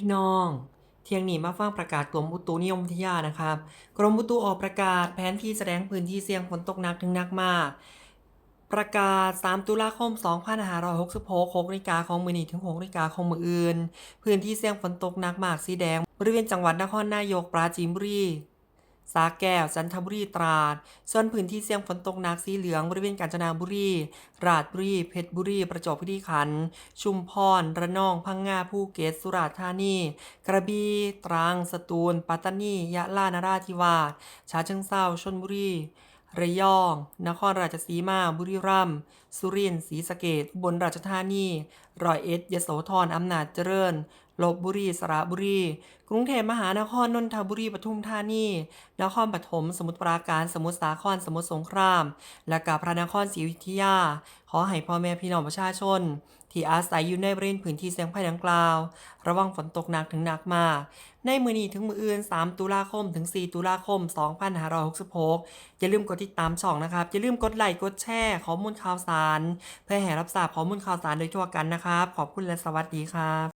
พี่น้อง เที่ยงนี้มาฟังประกาศกรมอุตุนิยมวิทยานะครับ กรมอุตุออกประกาศแผนที่แสดงพื้นที่เสี่ยงฝนตกหนักถึงหนักมาก ประกาศ 3 ตุลาคม 2566 6นาฬิกาของมือนี้ถึง6นาฬิกาของมืออื่น พื้นที่เสี่ยงฝนตกหนักมากสีแดง บริเวณจังหวัดนครนายกปราจีนบุรี สาแก้ว จันทบุรีตราด ส่วนพื้นที่เสี่ยงฝนตกหนักสีเหลืองบริเวณกาญจนบุรี ราชบุรี เพชรบุรี ประจวบคีรีขันธ์ ชุมพร ระนอง พังงา ภูเก็ต สุราษฎร์ธานี กระบี่ ตรัง สตูล ปัตตานี ยะลา นราธิวาสฉะเชิงเทราชลบุรีระยอง นครราชสีมา บุรีรัมย์ สุรินทร์ ศรีสะเกษอุบลราชธานี ร้อยเอ็ด ยโสธร อำนาจเจริญลบบุรี สระบุรี กรุงเทพมหานคร นนทบุรี ปทุมธานี นครปฐม สมุทรปราการ สมุทรสาคร สมุทรสงคราม และกาพระนครศรีอยุธยา ขอให้พ่อแม่พี่น้องประชาชน ที่อาศัยอยู่ในบริเวณพื้นที่เสี่ยงภัยดังกล่าว ระวังฝนตกหนักถึงหนักมาก ในมือนี้ถึงมืออื่น 3 ตุลาคม ถึง 4 ตุลาคม 2566 อย่าลืมกดติดตามช่องนะครับ อย่าลืมกดไลค์ กดแชร์ ข้อมูลข่าวสาร เพื่อให้รับทราบข้อมูลข่าวสารโดยทั่วกันนะครับ ขอบคุณและสวัสดีครับ